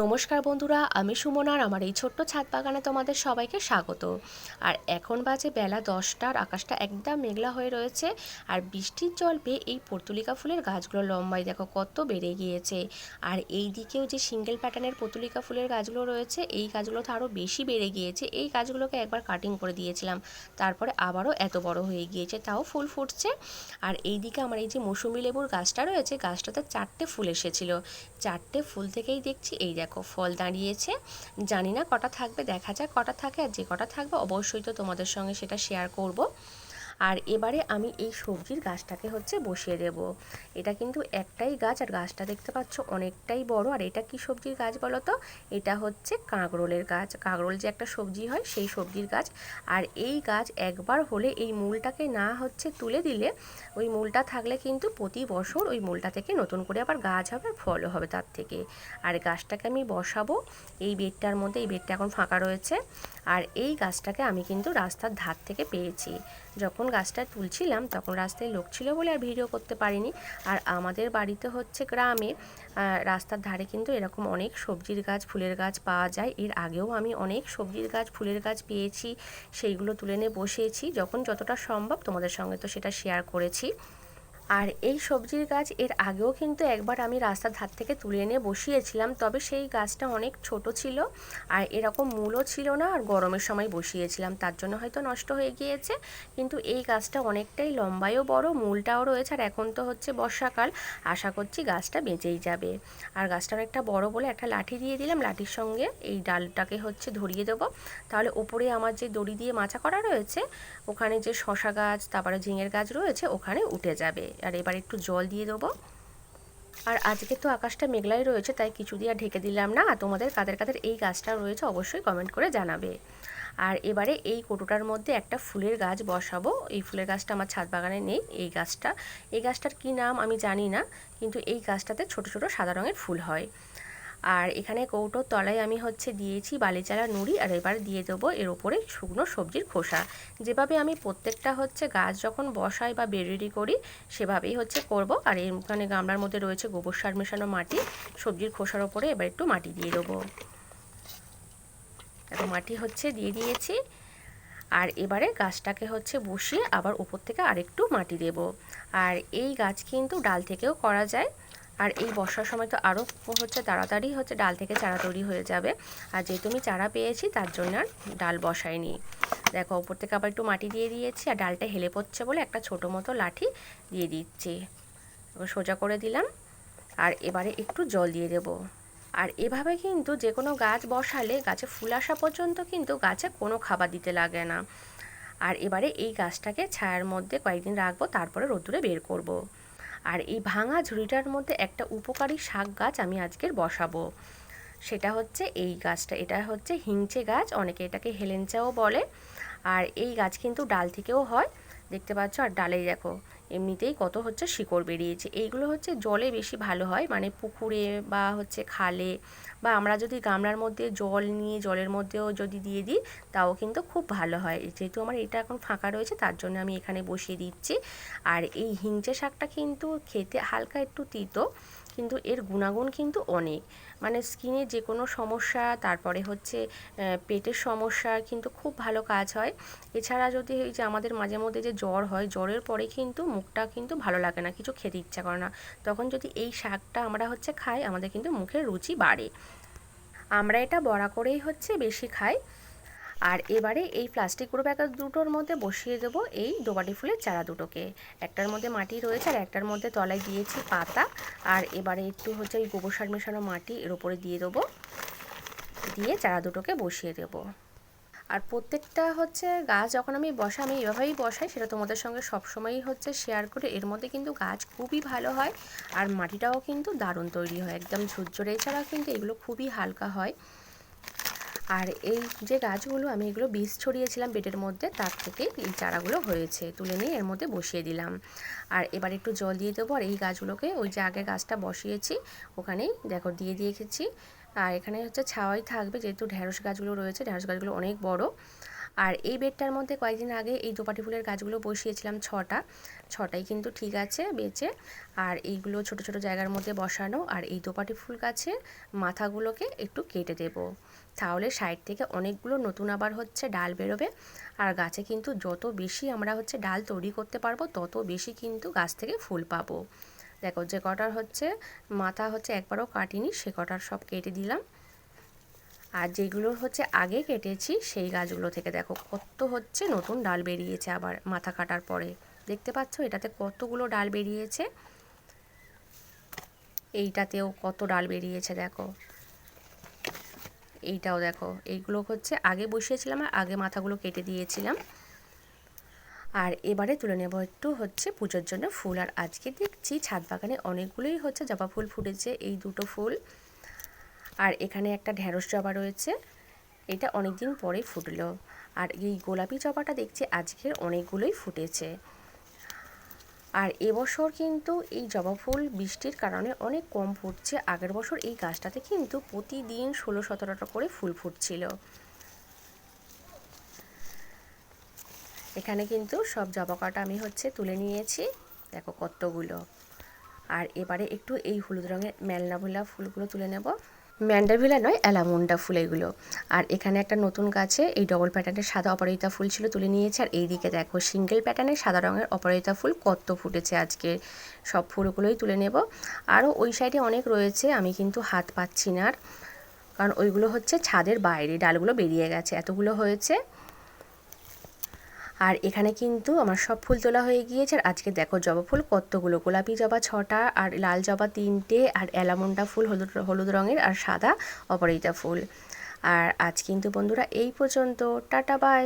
নমস্কার বন্ধুরা, আমি সুমনার আমার এই ছোট্ট ছাদ বাগানে তোমাদের সবাইকে স্বাগত। আর এখন বাজে বেলা দশটার আকাশটা একদম মেঘলা হয়ে রয়েছে, আর বৃষ্টির জল পেয়ে এই পর্তুলিকা ফুলের গাছগুলো লম্বায় দেখো কত বেড়ে গিয়েছে। আর এই দিকেও যে সিঙ্গেল প্যাটার্নের পর্তুলিকা ফুলের গাছগুলো রয়েছে, এই গাছগুলো তো আরও বেশি বেড়ে গিয়েছে। এই গাছগুলোকে একবার কাটিং করে দিয়েছিলাম, তারপরে আবারও এত বড় হয়ে গিয়েছে, তাও ফুল ফুটছে। আর এই দিকে আমার এই যে মৌসুমি লেবুর গাছটা রয়েছে, গাছটাতে চারটে ফুল এসেছিল। চারটে ফুল থেকেই দেখছি, এই দেখো, ফল দাঁড়িয়েছে। জানি না কটা থাকবে, দেখা যাক কটা থাকে। আর যে কটা থাকবে, অবশ্যই তো তোমাদের সঙ্গে সেটা শেয়ার করব। আর এবারে আমি এই সবজির গাছটাকে হচ্ছে বসিয়ে দেব। এটা কিন্তু একটাই গাছ আর গাছটা দেখতে পাচ্ছ অনেকটাই বড়। আর এটা কি সবজির গাছ বলো তো? এটা হচ্ছে কাঁকরোলের গাছ। কাঁকরোল যে একটা সবজি হয় সেই সবজির গাছ। আর এই গাছ একবার হলে এই মূলটাকে না হচ্ছে তুলে দিলে ওই মূলটা থাকলে কিন্তু প্রতি বছর ওই মূলটা থেকে নতুন করে আবার গাছ হবে ফলও হবে তার থেকে। আর গাছটাকে আমি বসাবো। এই বেডটার মধ্যে এই বেডটা এখন ফাঁকা রয়েছে। আর এই গাছটাকে আমি কিন্তু রাস্তার ধার থেকে পেয়েছি। যখন গাছটা তুলছিলাম তখন রাস্তায় লোক ছিল বলে আর ভিডিও করতে পারিনি। আর আমাদের বাড়িতে হচ্ছে গ্রামে রাস্তার ধারে কিন্তু এরকম অনেক সবজির গাছ, ফুলের গাছ পাওয়া যায়। এর আগেও আমি অনেক সবজির গাছ, ফুলের গাছ পেয়েছি, সেইগুলো তুলে নিয়ে বসিয়েছি। যখন যতটা সম্ভব তোমাদের সঙ্গে তো সেটা শেয়ার করেছি। আর এই সবজির গাছ এর আগেও কিন্তু একবার আমি রাস্তার ধার থেকে তুলে এনে বসিয়েছিলাম, তবে সেই গাছটা অনেক ছোট ছিল আর এরকম মূলও ছিল না আর গরমের সময় বসিয়েছিলাম, তার জন্য হয়তো নষ্ট হয়ে গিয়েছে। কিন্তু এই গাছটা অনেকটাই লম্বায়ও বড়, মূলটাও রয়েছে আর এখন তো হচ্ছে বর্ষাকাল, আশা করছি গাছটা বেঁচেই যাবে। আর গাছটা অনেকটা বড় বলে একটা লাঠি দিয়ে দিলাম, লাঠির সঙ্গে এই ডালটাকে হচ্ছে ধরিয়ে দেবো। তাহলে ওপরে আমার যে দড়ি দিয়ে মাচা করা রয়েছে, ওখানে যে শশা গাছ, তারপরে ঝিঙের গাছ রয়েছে, ওখানে উঠে যাবে। আর এবার একটু জল দিয়ে দেবো। আর আজকে তো আকাশটা মেঘলাই রয়েছে, তাই কিছু দিয়ে ঢেকে দিলাম না। তোমাদের কাদের কাদের এই গাছটা রয়েছে অবশ্যই কমেন্ট করে জানাবে। আর এবারে এই কোটোটার মধ্যে একটা ফুলের গাছ বসাবো। এই ফুলের গাছটা আমার ছাদ বাগানে নেই, এই গাছটা। এই গাছটার কি নাম আমি জানি না, কিন্তু এই গাছটাতে ছোট ছোট সাদা রঙের ফুল হয়। আর এখানে কৌটোর তলায় আমি হচ্ছে দিয়েছি বালিচালা নুড়ি আর এবার দিয়ে দেবো এর ওপরে শুকনো সবজির খোসা। যেভাবে আমি প্রত্যেকটা হচ্ছে গাছ যখন বসাই বা বেরেডি করি, সেভাবেই হচ্ছে করব। আর এখানে গামলার মধ্যে রয়েছে গোবর সার মেশানো মাটি, সবজির খোসার ওপরে এবার একটু মাটি দিয়ে দেবো। এত মাটি হচ্ছে দিয়ে দিয়েছি। আর এবারে গাছটাকে হচ্ছে বসিয়ে আবার উপর থেকে আরেকটু মাটি দেব। আর এই গাছ কিন্তু ডাল থেকেও করা যায়। আর এই বর্ষার সময় তো আরও হচ্ছে তাড়াতাড়ি হচ্ছে ডাল থেকে চারা তৈরি হয়ে যাবে। আর যেহেতু আমি চারা পেয়েছি, তার জন্য আর ডাল বসাইনি। দেখো ওপর থেকে আবার একটু মাটি দিয়ে দিয়েছি আর ডালটা হেলে পড়ছে বলে একটা ছোটো মতো লাঠি দিয়ে দিচ্ছি। সোজা করে দিলাম আর এবারে একটু জল দিয়ে দেব। আর এভাবে কিন্তু যে কোনো গাছ বসালে গাছে ফুল আসা পর্যন্ত কিন্তু গাছে কোনো খাবার দিতে লাগে না। আর এবারে এই গাছটাকে ছায়ার মধ্যে কয়েকদিন রাখব, তারপরে রোদ্দুরে বের করব। আর এই ভাঙা ঝুড়িটার মধ্যে একটা উপকারী শাক গাছ আমি আজকের বসাবো। সেটা হচ্ছে এই গাছটা। এটা হচ্ছে হিংচে গাছ, অনেকে এটাকে হেলেঞ্চাও বলে। আর এই গাছ কিন্তু ডাল থেকেও হয়। দেখতে পাচ্ছ? আর ডালেই দেখো এমনিতেই কত হচ্ছে শিকড় বেরিয়েছে। এইগুলো হচ্ছে জলে বেশি ভালো হয় মানে পুকুরে বা হচ্ছে খালে বা আমরা যদি গামলার মধ্যে জল নিয়ে জলের মধ্যেও যদি দিয়ে দিই, তাও কিন্তু খুব ভালো হয়। যেহেতু আমার এটা এখন ফাঁকা রয়েছে, তার জন্য আমি এখানে বসিয়ে দিচ্ছি। আর এই হিংচে শাকটা কিন্তু খেতে হালকা একটু তিতো কিন্তু এর গুণাগুণ কিন্তু অনেক। মানে স্কিনে যে কোনো সমস্যা, তারপরে হচ্ছে পেটের সমস্যা কিন্তু খুব ভালো কাজ হয়। এছাড়া যদি এই যে আমাদের মাঝে মধ্যে যে জ্বর হয়, জ্বরের পরে কিন্তু মুখটা কিন্তু ভালো লাগে না, কিছু খেতে ইচ্ছা করে না। তখন যদি এই শাকটা আমরা হচ্ছে খাই, আমাদের কিন্তু মুখের রুচি বাড়ে। আমরা এটা বড়া করেই হচ্ছে বেশি খাই। আর এবারে এই প্লাস্টিক গ্রো ব্যাগ দুটোর মধ্যে বসিয়ে দেবো এই ডোবাটি ফুলের চারা দুটোকে। একটার মধ্যে মাটি রয়েছে আর একটার মধ্যে তলায় দিয়েছি পাতা। আর এবারে একটু হচ্ছে ওই গোবর সার মেশানো মাটি এর উপরে দিয়ে দেবো। দিয়ে চারা দুটোকে বসিয়ে দেবো। আর প্রত্যেকটা হচ্ছে গাছ যখন আমি বসা আমি এভাবেই বসাই, সেটা তোমাদের সঙ্গে সবসময়ই হচ্ছে শেয়ার করে। এর মধ্যে কিন্তু গাছ খুবই ভালো হয় আর মাটিটাও কিন্তু দারুণ তৈরি হয়, একদম ঝুরঝুরে এছাড়াও কিন্তু এগুলো খুবই হালকা হয়। আর এই যে গাছগুলো আমি এগুলো বীজ ছড়িয়েছিলাম বেডের মধ্যে, তার থেকে এই চারাগুলো হয়েছে। তুলে নিয়ে এর মধ্যে বসিয়ে দিলাম। আর এবার একটু জল দিয়ে দেবো। আর এই গাছগুলোকে ওই যে আগে গাছটা বসিয়েছি, ওখানেই দেখো দিয়ে দিয়ে দিয়েছি। আর এখানে হচ্ছে ছাওয়াই থাকবে, যেহেতু ঢ্যাঁড়স গাছগুলো রয়েছে ঢ্যাঁড়স গাছগুলো অনেক বড়। আর এই বেডটার মধ্যে কয়েকদিন আগে এই দোপাটি ফুলের গাছগুলো বসিয়েছিলাম ছটা। ছটাই কিন্তু ঠিক আছে বেঁচে। আর এইগুলো ছোট ছোট জায়গার মধ্যে বসানো। আর এই দোপাটি ফুল গাছের মাথাগুলোকে একটু কেটে দেব। তাহলে সাইড থেকে অনেকগুলো নতুন আবার হচ্ছে ডাল বেরোবে। আর গাছে কিন্তু যত বেশি আমরা হচ্ছে ডাল তৈরি করতে পারব, তত বেশি কিন্তু গাছ থেকে ফুল পাবো। দেখো যে কটার হচ্ছে, মাথা হচ্ছে একবারও কাটিনি, সে কটার সব কেটে দিলাম। আর যেগুলো হচ্ছে আগে কেটেছি, সেই গাছগুলো থেকে দেখো কত হচ্ছে নতুন ডাল বেরিয়েছে আবার মাথা কাটার পরে। দেখতে পাচ্ছ? এটাতে কতগুলো ডাল বেরিয়েছে? এইটাতেও কত ডাল বেরিয়েছে দেখো। এইটাও দেখো। এইগুলো হচ্ছে আগে বসিয়েছিলাম আর আগে মাথাগুলো কেটে দিয়েছিলাম। আর এবারে তুলে নেব একটু হচ্ছে পুজোর জন্য ফুল। আর আজকে দেখছি ছাদ বাগানে অনেকগুলোই হচ্ছে জবা ফুল ফুটেছে। এই দুটো ফুল আর এখানে একটা ঢ্যাঁড়স জবা রয়েছে। এটা অনেক দিন পরে ফুটলো। আর এই গোলাপি জবাটা দেখছি আজকের অনেকগুলোই ফুটেছে। আর এবছর কিন্তু এই জবা ফুল বৃষ্টির কারণে অনেক কম ফুটছে। আগের বছর এই গাছটাতে কিন্তু প্রতিদিন ষোলো সতেরোটা করে ফুল ফুটছিল। এখানে কিন্তু সব জবা কাটা আমি হচ্ছে তুলে নিয়েছি। দেখো কতগুলো। আর এবারে একটু এই হলুদ রঙের মেলনা ফুলগুলো তুলে নেব। ম্যান্ডাভিলা নয়, অ্যালামুন্ডা ফুল এগুলো। আর এখানে একটা নতুন গাছে এই ডবল প্যাটার্নের সাদা অপরাজিতা ফুল ছিল, তুলে নিয়েছে। আর এইদিকে দেখো সিঙ্গেল প্যাটার্নের সাদা রঙের অপরাজিতা ফুল কত ফুটেছে আজকে। সব ফুলগুলোই তুলে নেব। আরও ওই সাইডে অনেক রয়েছে, আমি কিন্তু হাত পাচ্ছি না আর। কারণ ওইগুলো হচ্ছে ছাদের বাইরে, ডালগুলো বেরিয়ে গেছে। এতগুলো হয়েছে। আর এখানে কিন্তু আমার সব ফুল তোলা হয়ে গিয়েছে। আর আজকে দেখো জবা ফুল, কতগুলো গোলাপি জবা ছটা, আর লাল জবা তিনটে, আর অ্যালামন্ডা ফুল হলুদ হলুদ রঙের, আর সাদা অপরাজিতা ফুল। আর আজ কিন্তু বন্ধুরা এই পর্যন্ত, টাটা, বাই।